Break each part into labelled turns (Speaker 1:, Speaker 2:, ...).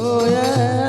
Speaker 1: Oh yeah.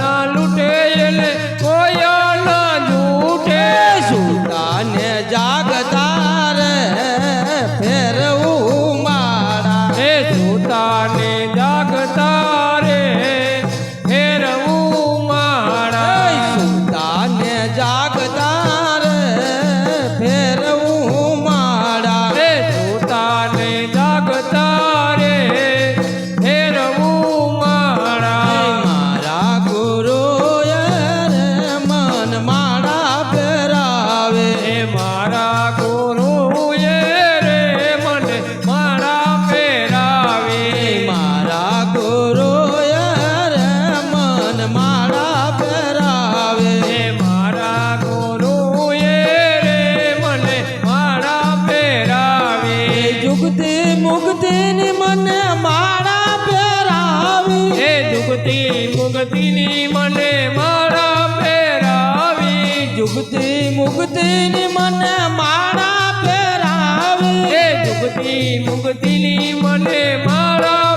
Speaker 1: না મુક્તિની મને માળા પહેરાવી.
Speaker 2: હે જુગતિ મુક્તિની મને માળા
Speaker 1: પહેરાવી.
Speaker 2: જુગતિ મુક્તિની મને માળા પહેરાવી.
Speaker 1: હે જુગતિ
Speaker 2: મુક્તિની મને માળા